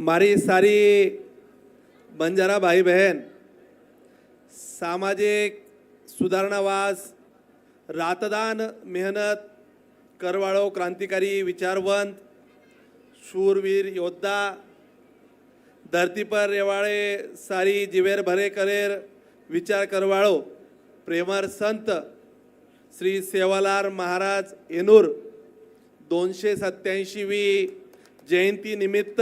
મારી સારી બંજારા ભાઈ બહેન સામાજિક સુધારણાવાસ રાતદાન મહેનત કરવાળો ક્રાંતિકારી વિચારવંત શૂરવીર યોદ્ધા ધરતી પર રેવાળે સારી જીવેર ભરે કરેર વિચાર કરવાળો પ્રેમર સંત श्री सेवालाल महाराज येनूर दोनशे सत्याऐंशीवी जयंती निमित्त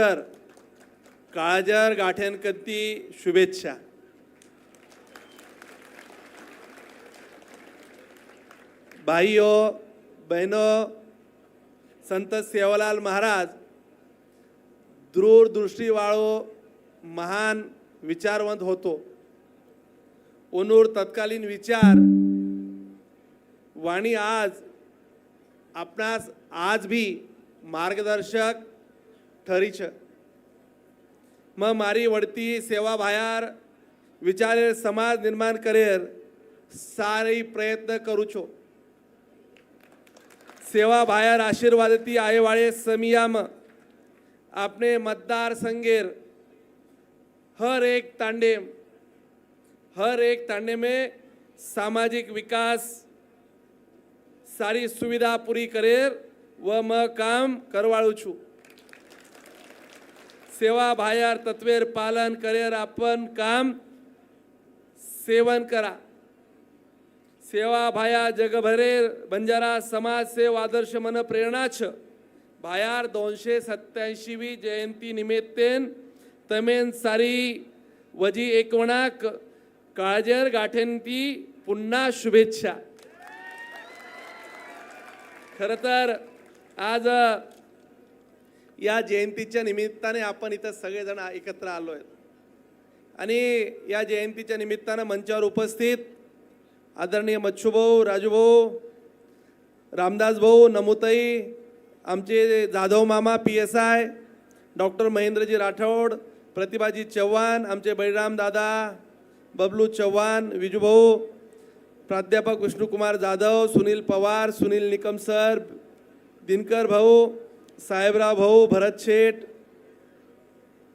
काळजर गाठ्यांकरती शुभेच्छा. भाईओ बहिनो संत सेवालाल महाराज दूरदृष्टीवाळो महान विचारवंत होतो. ओनूर तत्कालीन विचार वाणी आज आपणास आज भी मार्गदर्शक ठरी મા મારી વળતી સેવા ભાયાર વિચારે સમાજ નિર્માણ કરેર, સારી પ્રયત્ન કરું છું. સેવા ભાયાર આશીર્વાદથી આયવાળે સમિયામાં આપણે મતદાર સંગેર, હર એક તાંડે, હર એક તાંડે મેં સામાજિક વિકાસ, સારી સુવિધા પૂરી કરેર, વ મ કામ કરવાળું છું. सेवा भायार तत्वेर पालन करेर आपण काम सेवन करा. सेवा भाया जगभरेर बंजारा समाज सेव आदर्श मन प्रेरणाच भायार दोनशे सत्त्याऐंशीवी जयंती निमित्तेन तमेन सारी वजी एकवणाक काळजेर गाठेंती पुन्हा शुभेच्छा. खरं तर आज या जयंतीच्या निमित्ताने आपण इथं सगळेजण एकत्र आलो आहेत. आणि या जयंतीच्या निमित्तानं मंचावर उपस्थित आदरणीय मच्छूभाऊ राजूभाऊ रामदास भाऊ नमुताई आमचे जाधव मामा P S I doctor Mahendraji Rathod Pratibhaji Chavan आमचे बळीराम दादा बबलू चव्हाण विजूभाऊ प्राध्यापक विष्णुकुमार जाधव सुनील पवार सुनील निकम सर दिनकर भाऊ साहेबराव भाऊ भरत शेठ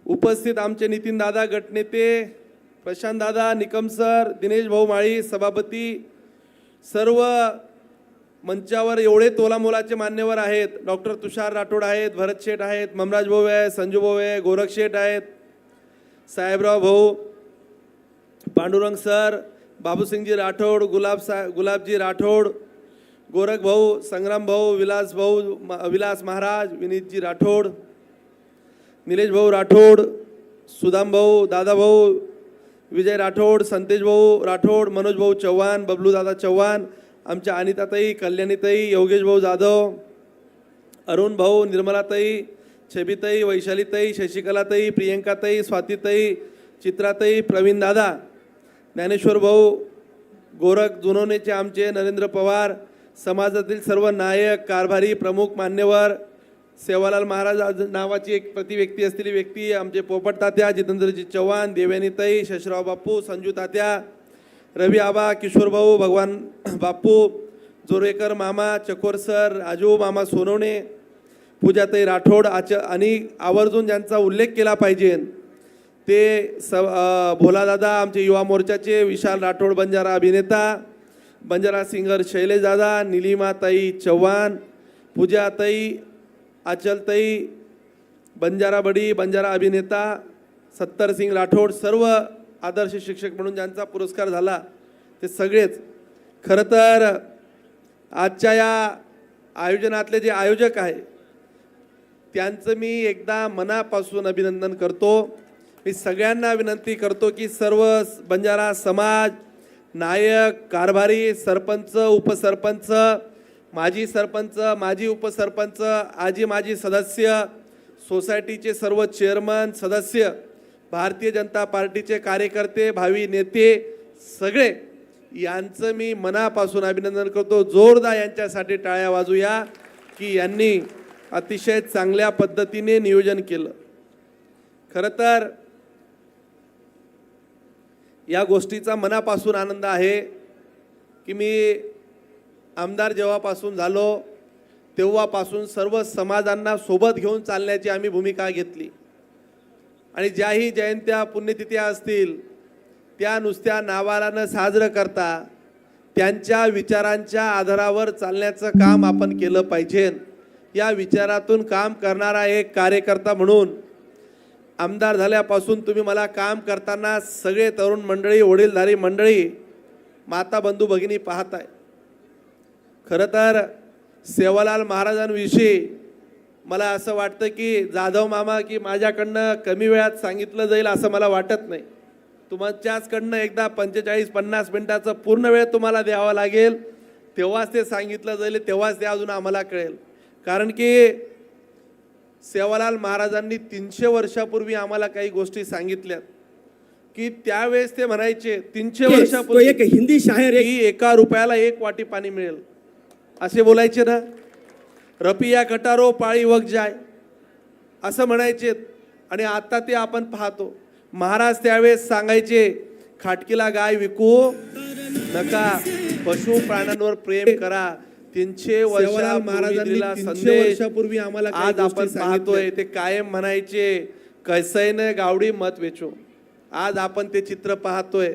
उपस्थित आमचे नितीन दादा गटनेते प्रशांत दादा निकम सर दिनेश भाऊ माळी सभापती सर्व मंचावर एवढे तोलामोलाचे मान्यवर आहेत. डॉक्टर तुषार राठोड आहेत भरत शेठ आहेत ममराज भाऊ आहे संजू भाऊ आहे गोरख शेठ आहेत साहेबराव भाऊ पांडुरंग सर बाबूसिंगजी राठोड गुलाब सा गुलाबजी राठोड गोरख भाऊ संग्राम भाऊ विलास भाऊ विलास महाराज विनीतजी राठोड निलेश भाऊ राठोड सुदाम भाऊ दादा भाऊ विजय राठोड संतेश भाऊ राठोड मनोज भाऊ चव्हाण बबलू दादा चव्हाण आमच्या अनिताताई कल्याणीताई योगेश भाऊ जाधव अरुण भाऊ निर्मलाताई छबीताई वैशालीताई शशिकलाताई प्रियंकाताई स्वातीताई चित्राताई प्रवीण दादा ज्ञानेश्वर भाऊ गोरख जुनोनेचे आमचे नरेंद्र पवार समाजातील सर्व नायक कारभारी प्रमुख मान्यवर सेवालाल महाराज नावाची एक प्रतिव्यक्ती असलेली व्यक्ती आमचे पोपट तात्या जितेंद्रजी चव्हाण देवयानीताई शशराव बापू संजू तात्या रवी आबा किशोर भाऊ भगवान बापू जोरेकर मामा चकोर सर राजू मामा सोनवणे पूजाताई राठोड आच आणि आवर्जून ज्यांचा उल्लेख केला पाहिजे ते स भोलादादा आमचे युवा मोर्चाचे विशाल राठोड बंजारा अभिनेता बंजारा सिंगर शैलेजादा निलिमाताई चव्हाण पूजाताई अचलताई बंजारा बडी बंजारा अभिनेता सत्तर सिंग राठोड सर्व आदर्श शिक्षक म्हणून ज्यांचा पुरस्कार झाला ते सगळेच. खरं तर आजच्या या आयोजनातले जे आयोजक आहे त्यांचं मी एकदा मनापासून अभिनंदन करतो. मी सगळ्यांना विनंती करतो की सर्व बंजारा समाज नायक कारभारी सरपंच उपसरपंच माजी सरपंच माजी उपसरपंच आजी माजी सदस्य सोसायटीचे सर्व चेअरमन सदस्य भारतीय जनता पार्टीचे कार्यकर्ते भावी नेते सगळे यांचं मी मनापासून अभिनंदन करतो. जोरदार यांच्यासाठी टाळ्या वाजूया की यांनी अतिशय चांगल्या पद्धतीने नियोजन केलं. खरं तर या गोष्टीचा मनापासून आनंद आहे की मी आमदार जेव्हापासून झालो तेव्हापासून सर्व समाजांना सोबत घेऊन चालण्याची आम्ही भूमिका घेतली. आणि ज्याही जयंत्या पुण्यतिथ्या असतील त्या नुसत्या नावारानं साजरं करता त्यांच्या विचारांच्या आधारावर चालण्याचं काम आपण केलं पाहिजे. या विचारातून काम करणारा एक कार्यकर्ता म्हणून आमदार झाल्यापासून तुम्ही मला काम करताना सगळे तरुण मंडळी वडीलधारी मंडळी माता बंधू भगिनी आहे खरं तर सेवालाल महाराजांविषयी मला असं वाटतं की जाधव मामा की माझ्याकडनं कमी वेळात सांगितलं जाईल असं मला वाटत नाही. तुमच्याचकडनं एकदा पंचेचाळीस पन्नास मिनटाचं पूर्ण वेळ तुम्हाला द्यावा लागेल. तेव्हाच ते सांगितलं जाईल तेव्हाच ते अजून आम्हाला कळेल. कारण की सेवालाल महाराजांनी तीनशे वर्षापूर्वी आम्हाला काही गोष्टी सांगितल्यात की त्यावेळेस ते म्हणायचे तीनशे तो वर्षापूर्वी एक हिंदी शायर की एका रुपयाला एक वाटी पाणी मिळेल. असे बोलायचे ना? रपिया कटारो पाळी वग जाय. असं म्हणायचे. आणि आता ते आपण पाहतो. महाराज त्यावेळेस सांगायचे खाटकीला गाय विकू नका. पशु प्राण्यांवर प्रेम करा. तीनशे महाराजांनी संदेश वर्षापूर्वी आम्हाला आज आपण. पाहतोय ते कायम म्हणायचे कैसैने गावडी मत वेचो. आज आपण ते चित्र पाहतोय.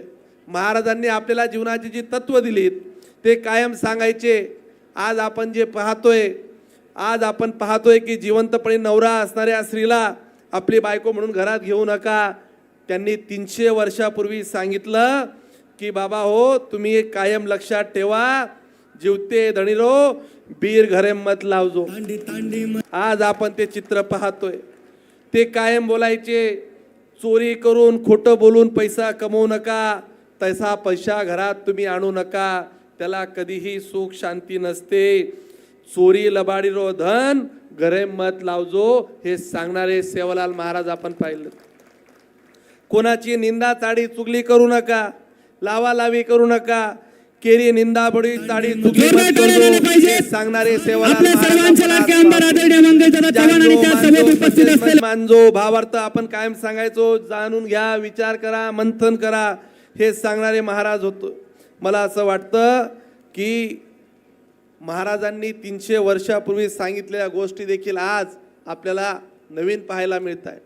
महाराजांनी आपल्याला जीवनाची जी तत्व दिलीत ते कायम सांगायचे. आज आपण जे पाहतोय आज आपण पाहतोय की जिवंतपणे नवरा असणाऱ्या स्त्रीला आपली बायको म्हणून घरात घेऊ नका. त्यांनी तीनशे वर्षापूर्वी सांगितलं की बाबा हो तुम्ही एक कायम लक्षात ठेवा. जीवते धणीरो बीर घरे मत लावजो. आज आपण ते चित्र पाहतोय. ते कायम बोलायचे चोरी करून खोटं बोलून पैसा कमवू नका तैसा पैसा घरात तुम्ही आणू नका त्याला कधीही सुख शांती नसते. चोरी लबाडी रो धन घरे मत लावजो हे सांगणारे सेवालाल महाराज आपण पाहिलं. कोणाची निंदा चाडी चुगली करू नका लावा लावी करू नका केरी निंदा बडी चाडी चुगली जोरदार मत टाळ्या करू झाल्या पाहिजे. हे सांगणारे मानजो भावार्थ आपण कायम सांगायचो जाणून घ्या विचार करा मंथन करा हे सांगणारे महाराज होतो मला असं वाटतं की महाराजांनी तीनशे वर्षापूर्वी सांगितलेल्या गोष्टी देखील आज आपल्याला नवीन पाहायला मिळत आहे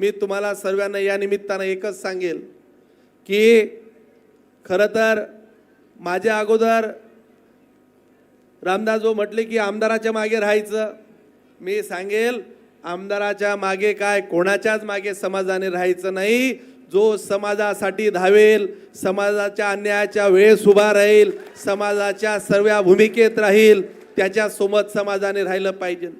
मी तुम्हाला सर्वांना या निमित्तानं एकच सांगेल की खरं तर माझ्या अगोदर रामदास भाऊ म्हटले की आमदाराच्या मागे राहायचं. मी सांगेल आमदाराच्या मागे काय कोणाच्याच मागे समाजाने राहायचं नाही. जो समाजासाठी धावेल समाजाच्या अन्यायाच्या वेळेस उभा राहील समाजाच्या सर्व भूमिकेत राहील त्याच्यासोबत समाजाने राहिलं पाहिजे.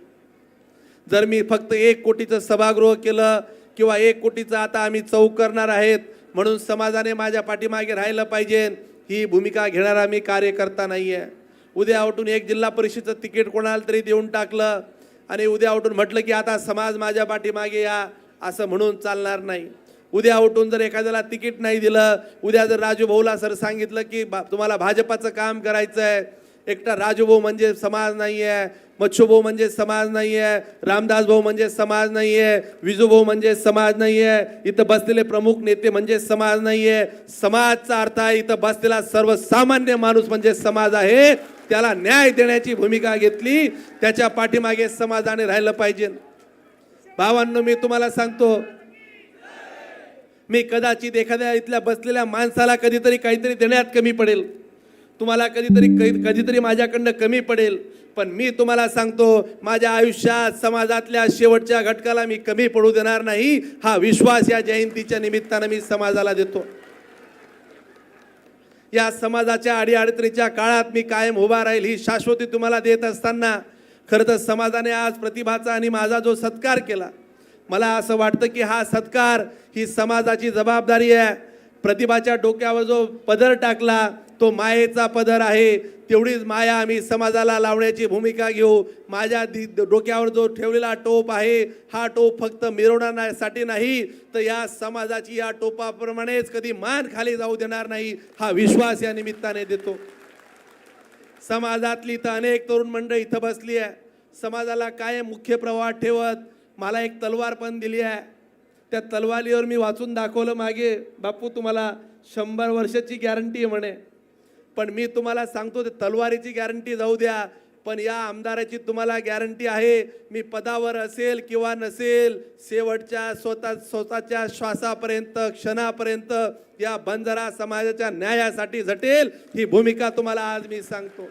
जर मी फक्त एक कोटीचं सभागृह केलं किंवा एक कोटीचं आता आम्ही चौक करणार आहेत म्हणून समाजाने माझ्या पाठीमागे राहिलं पाहिजे. ही भूमिका घेणारा मी कार्यकर्ता नाही आहे उद्या उठून एक जिल्हा परिषदचं तिकीट कोणाला तरी देऊन टाकलं आणि उद्या उठून म्हटलं की आता समाज माझ्या पाठीमागे या असं म्हणून चालणार नाही. उद्या उठून जर एखाद्याला तिकीट नाही दिलं उद्या जर राजू भाऊला सर सांगितलं की बा तुम्हाला भाजपाचं काम करायचं आहे एकटा राजूभाऊ म्हणजे समाज नाही आहे मच्छूभाऊ म्हणजे समाज नाही आहे रामदास भाऊ म्हणजे समाज नाही आहे विजूभाऊ म्हणजे समाज नाही आहे इथं बसलेले प्रमुख नेते म्हणजे समाज नाही आहे समाजचा अर्थ आहे इथं बसलेला सर्वसामान्य माणूस म्हणजे समाज आहे त्याला न्याय देण्याची भूमिका घेतली त्याच्या पाठीमागे समाजाने राहिलं पाहिजे. भावांनो मी तुम्हाला सांगतो मी कदाचित एखाद्या इथल्या बसलेल्या माणसाला कधीतरी काहीतरी देण्यात कमी पडेल. तुम्हाला कधीतरी कधीतरी माझ्याकडनं कमी पडेल पण मी तुम्हाला सांगतो माझ्या आयुष्यात समाजातल्या शेवटच्या घटकाला मी कमी पडू देणार नाही. हा विश्वास या जयंतीच्या निमित्तानं मी समाजाला देतो. या समाजाच्या अडीअडचणीच्या काळात मी कायम उभा राहील ही शाश्वती तुम्हाला देत असताना खरं तर समाजाने आज प्रतिभाचा आणि माझा जो सत्कार केला मला असं वाटतं की हा सत्कार ही समाजाची जबाबदारी आहे. प्रतिभाच्या डोक्यावर जो पदर टाकला तो मायेचा पदर आहे. तेवढीच माया आम्ही समाजाला लावण्याची भूमिका घेऊ. माझ्या दि डोक्यावर जो ठेवलेला टोप आहे हा टोप फक्त मिरवण्यासाठी नाही तर या समाजाची या टोपाप्रमाणेच कधी मान खाली जाऊ देणार नाही हा विश्वास या निमित्ताने देतो. समाजातली तर अनेक तरुण मंडळी इथं बसली आहे. समाजाला काय मुख्य प्रवाहात ठेवत मला एक तलवार पण दिली आहे. त्या तलवारीवर मी वाचून दाखवलं मागे बापू तुम्हाला शंभर वर्षाची गॅरंटी आहे म्हणे. पण मी तुम्हाला सांगतो ते तलवारीची गॅरंटी जाऊ द्या पण या आमदाराची तुम्हाला गॅरंटी आहे मी पदावर असेल किंवा नसेल शेवटच्या स्वतः स्वतःच्या श्वासापर्यंत क्षणापर्यंत या बंजारा समाजाच्या न्यायासाठी झटेल ही भूमिका तुम्हाला आज मी सांगतो.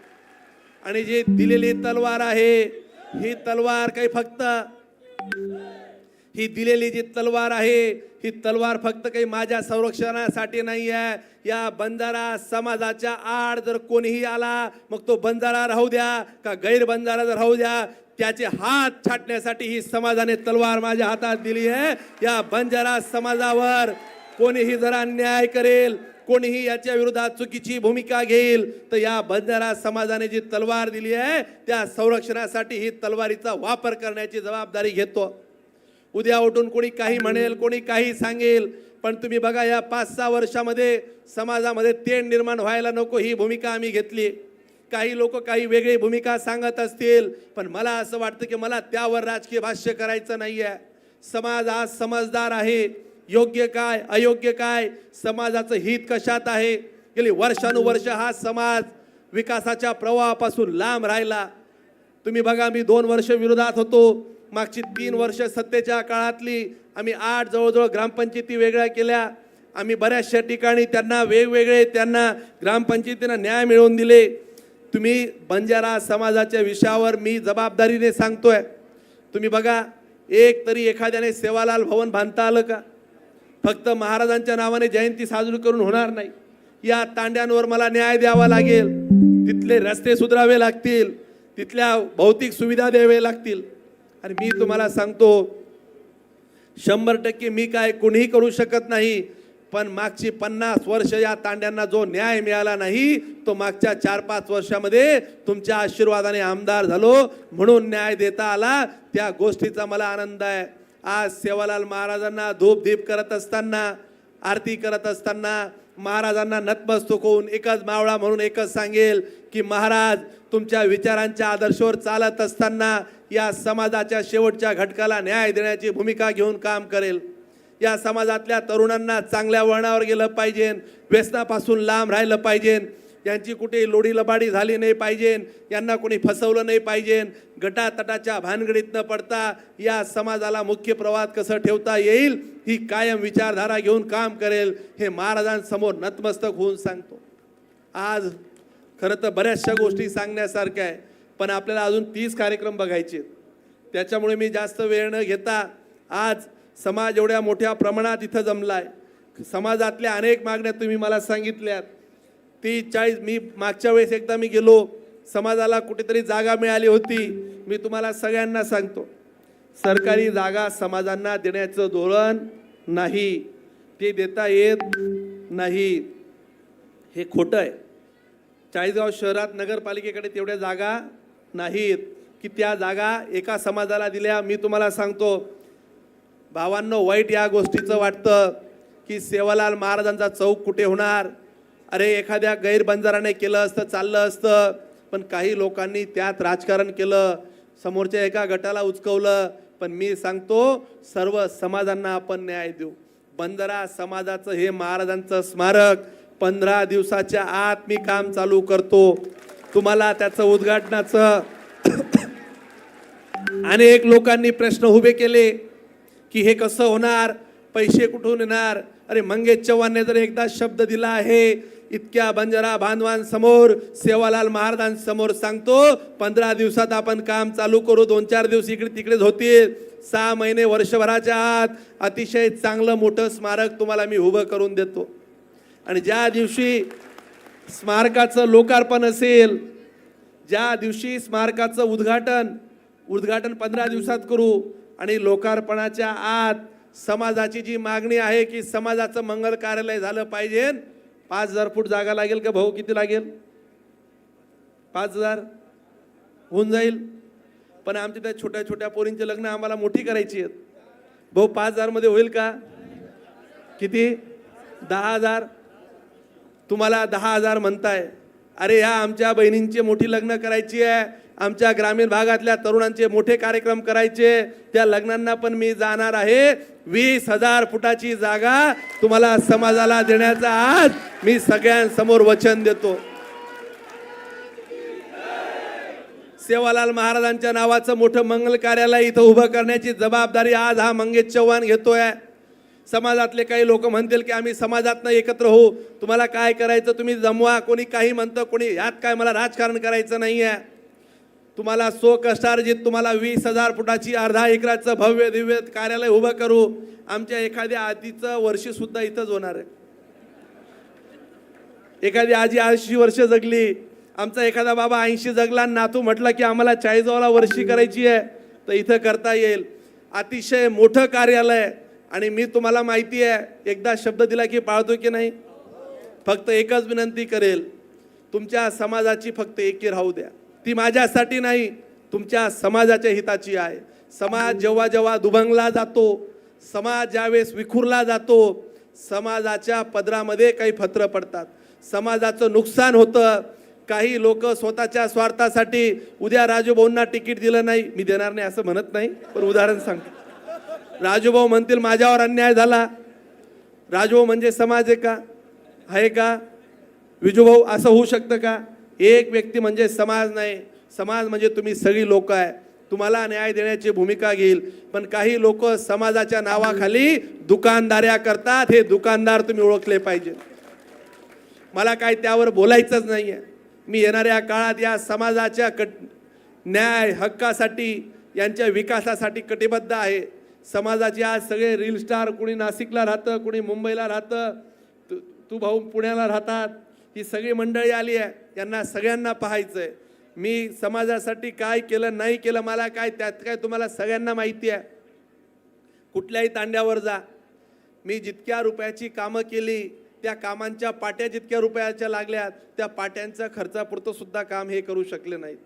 आणि जी दिलेली तलवार आहे ही तलवार काही फक्त ही दिलेली जी तलवार आहे ही तलवार फक्त काही माझ्या संरक्षणासाठी नाही आहे या बंजारा समाजाच्या आड जर कोणीही आला मग तो बंजारा राहू द्या का गैरबंजारा जर राहू द्या त्याचे हात छाटण्यासाठी ही समाजाने तलवार माझ्या हातात दिली आहे. या बंजारा समाजावर कोणीही जर अन्याय करेल कोणीही याच्या विरोधात चुकीची भूमिका घेईल तर या बंजारा समाजाने जी तलवार दिली आहे त्या संरक्षणासाठी ही तलवारीचा वापर करण्याची जबाबदारी घेतो. उद्या उठून कोणी काही म्हणेल कोणी काही सांगेल पण तुम्ही बघा या पाच सहा वर्षामध्ये समाजामध्ये तेढ निर्माण व्हायला नको ही भूमिका आम्ही घेतली. काही लोक काही वेगळी भूमिका सांगत असतील पण मला असं वाटतं की मला त्यावर राजकीय भाष्य करायचं नाही आहे समाज आज समजदार आहे. योग्य काय अयोग्य काय समाजाचं हित कशात आहे? गेली वर्षानुवर्ष हा समाज विकासाच्या प्रवाहापासून लांब राहिला. तुम्ही बघा मी दोन वर्ष विरोधात होतो. मागची तीन वर्ष सत्तेच्या काळातली आम्ही आठ जवळजवळ ग्रामपंचायती वेगळ्या केल्या. आम्ही बऱ्याचशा ठिकाणी त्यांना वेगवेगळे त्यांना ग्रामपंचायतींना न्याय मिळवून दिले. तुम्ही बंजारा समाजाच्या विषयावर मी जबाबदारीने सांगतोय. तुम्ही बघा एक तरी एखाद्याने सेवालाल भवन बांधता आलं का? फक्त महाराजांच्या नावाने जयंती साजरी करून होणार नाही. या तांड्यांवर मला न्याय द्यावा लागेल. तिथले रस्ते सुधारावे लागतील. तिथल्या भौतिक सुविधा द्यावे लागतील. आणि मी तुम्हाला सांगतो शंभर टक्के मी काय कुणीही करू शकत नाही पण मागची पन्नास वर्ष या तांड्यांना जो न्याय मिळाला नाही तो मागच्या चार पाच वर्षामध्ये तुमच्या आशीर्वादाने आमदार झालो म्हणून न्याय देता आला त्या गोष्टीचा मला आनंद आहे. आज सेवालाल महाराजांना धूपधीप करत असताना आरती करत असताना महाराजांना नतमस्तक होऊन एकच मावळा म्हणून एकच सांगेल की महाराज तुमच्या विचारांच्या आदर्शावर चालत असताना या समाजाच्या शेवटच्या घटकाला न्याय देण्याची भूमिका घेऊन काम करेल. या समाजातल्या तरुणांना चांगल्या वळणावर गेलं पाहिजे. व्यसनापासून लांब राहिलं पाहिजे. यांची कुठे लोढी लबाडी झाली नाही पाहिजे यांना कोणी फसवलं नाही पाहिजे गटातटाच्या भानगडीत न पडता या समाजाला मुख्य प्रवाहात कसं ठेवता येईल ही कायम विचारधारा घेऊन काम करेल हे महाराजांसमोर नतमस्तक होऊन सांगतो. आज खरं तर बऱ्याचशा गोष्टी सांगण्यासारख्या आहे पण आपल्याला अजून तीस कार्यक्रम बघायचे आहेत. त्याच्यामुळे मी जास्त वेळ न घेता आज समाज एवढ्या मोठ्या प्रमाणात इथं जमला आहे समाजातल्या अनेक मागण्या तुम्ही मला सांगितल्यात. ती चाळीस मी मागच्या वेळेस एकदा मी गेलो समाजाला कुठेतरी जागा मिळाली होती. मी तुम्हाला सगळ्यांना सांगतो सरकारी जागा समाजांना देण्याचं धोरण नाही. ते देता येत नाही. हे खोटं आहे. चाळीसगाव शहरात नगरपालिकेकडे तेवढ्या जागा नाहीत की त्या जागा एका समाजाला दिल्या. मी तुम्हाला सांगतो भावांनो वाईट या गोष्टीचं वाटतं की सेवालाल महाराजांचा चौक कुठे होणार? अरे एखाद्या गैरबंजाराने केलं असतं चाललं असतं पण काही लोकांनी त्यात राजकारण केलं समोरच्या एका गटाला उचकवलं पण मी सांगतो सर्व समाजांना आपण न्याय देऊ. बंजारा समाजाचं हे महाराजांचं स्मारक पंधरा दिवसाच्या आत मी काम चालू करतो. तुम्हाला त्याचं उद्घाटनाचं अनेक लोकांनी प्रश्न उभे केले की हे कसं होणार? पैसे कुठून येणार? अरे मंगेश चव्हाणने जर एकदा शब्द दिला आहे इतक्या बंजारा बांधवांसमोर सेवालाल महाराजांसमोर सांगतो पंधरा दिवसात आपण काम चालू करू दोन चार दिवस इकडे तिकडेच होतील. सहा महिने वर्षभराच्या आत अतिशय चांगलं मोठं स्मारक तुम्हाला मी उभं करून देतो. आणि ज्या दिवशी स्मारकाचं लोकार्पण असेल ज्या दिवशी स्मारकाचं उद्घाटन उद्घाटन पंधरा दिवसात करू आणि लोकार्पणाच्या आत समाजाची जी मागणी आहे की समाजाचं मंगल कार्यालय झालं पाहिजे पाच हजार फूट जागा लागेल का भाऊ? किती लागेल? पाच हजार? होऊन जाईल. पण आमच्या त्या छोट्या छोट्या पोरींचे लग्न आम्हाला मोठी करायची आहेत. भाऊ पाच हजारमध्ये होईल का? किती? दहा हजार. तुम्हाला दहा हजार म्हणताय. अरे ह्या आमच्या बहिणींची मोठी लग्न करायची आहे. आमच्या ग्रामीण भागातल्या तरुणांचे मोठे कार्यक्रम करायचे. त्या लग्नांना पण मी जाणार आहे. वीस हजार फुटाची जागा तुम्हाला समाजाला देण्याचा आज मी सगळ्यांसमोर वचन देतो. सेवालाल महाराजांच्या नावाचं मोठं मंगल कार्यालय इथं उभं करण्याची जबाबदारी आज हा मंगेश चव्हाण घेतोय. समाजातले काही लोक म्हणतील की आम्ही समाजातनं एकत्र होऊ. तुम्हाला काय करायचं तुम्ही जमवा. कोणी काही म्हणतं कोणी ह्यात काय मला राजकारण करायचं नाही आहे तुम्हाला सो कष्टार्जित तुम्हाला वीस हजार फुटाची अर्धा एकराचं भव्य दिव्य कार्यालय उभं करू. आमच्या एखाद्या आजीचं वर्षीसुद्धा इथंच होणार आहे. एखादी आजी ऐंशी वर्ष जगली आमचा एखादा बाबा ऐंशी जगला आणि नातू म्हटलं की आम्हाला चाळीसगावला वर्षी करायची आहे तर इथं करता येईल. अतिशय मोठं कार्यालय आणि मी तुम्हाला माहिती आहे एकदा शब्द दिला की पाळतो की नाही? फक्त एकच विनंती करेल तुमच्या समाजाची फक्त एकी राहू द्या. ती माझ्यासाठी नाही तुमच्या समाजाच्या हिताची आहे. समाज जेव्हा जेव्हा दुभंगला जातो समाज ज्यावेळेस विखुरला जातो समाजाच्या पदरामध्ये काही फत्र पडतात. समाजाचं नुकसान होतं. काही लोक स्वतःच्या स्वार्थासाठी उद्या राजूभाऊंना तिकीट दिलं नाही. मी देणार नाही असं म्हणत नाही पण उदाहरण सांगतो. राजूभाऊ म्हणतील माझ्यावर अन्याय झाला. राजूभाऊ म्हणजे समाज आहे का? आहे का? विजूभाऊ असं होऊ शकतं का? एक व्यक्ती म्हणजे समाज नाही. समाज म्हणजे तुम्ही सगळी लोक आहे. तुम्हाला न्याय देण्याची भूमिका घेईल. पण काही लोक समाजाच्या नावाखाली दुकानदाऱ्या करतात. हे दुकानदार तुम्ही ओळखले पाहिजे. मला काय त्यावर बोलायचंच नाही आहे मी येणाऱ्या काळात या समाजाच्या कट न्याय हक्कासाठी यांच्या विकासासाठी कटिबद्ध आहे. समाजाचे आज सगळे रील स्टार कुणी नाशिकला राहतं कुणी मुंबईला राहतं तू तू भाऊ पुण्याला राहतात ही सगळी मंडळी आली आहे. यांना सगळ्यांना पाहायचं आहे मी समाजासाठी काय केलं नाही केलं मला काय त्यात काय तुम्हाला सगळ्यांना माहिती आहे? कुठल्याही तांड्यावर जा. मी जितक्या रुपयाची कामं केली त्या कामांच्या पाट्या जितक्या रुपयाच्या लागल्या त्या पाट्यांच्या खर्चापुरतं सुद्धा काम हे करू शकले नाहीत.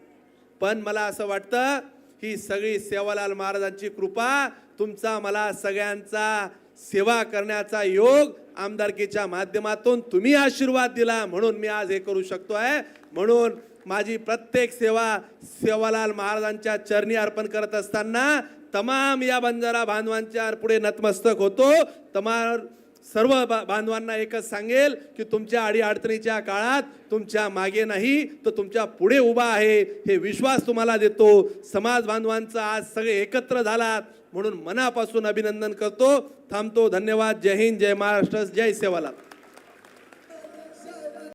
पण मला असं वाटतं ही सगळी सेवालाल महाराजांची कृपा तुमचा मला सगळ्यांचा सेवा करण्याचा योग आमदारकीच्या माध्यमातून तुम्ही आशीर्वाद दिला म्हणून मी आज हे करू शकतो आहे म्हणून माझी प्रत्येक सेवा सेवालाल महाराजांच्या चरणी अर्पण करत असताना तमाम या बंजारा बांधवांच्या पुढे नतमस्तक होतो. तमाम सर्व बांधवांना एकच सांगेल की तुमच्या अडीअडचणीच्या काळात तुमच्या मागे नाही तर तुमच्यापुढे उभा आहे हे विश्वास तुम्हाला देतो. समाज बांधवांचं आज सगळे एकत्र झालात. म्हणून मनापासून अभिनंदन करतो. थांबतो. धन्यवाद. जय हिंद. जय महाराष्ट्र. जय सेवालाल.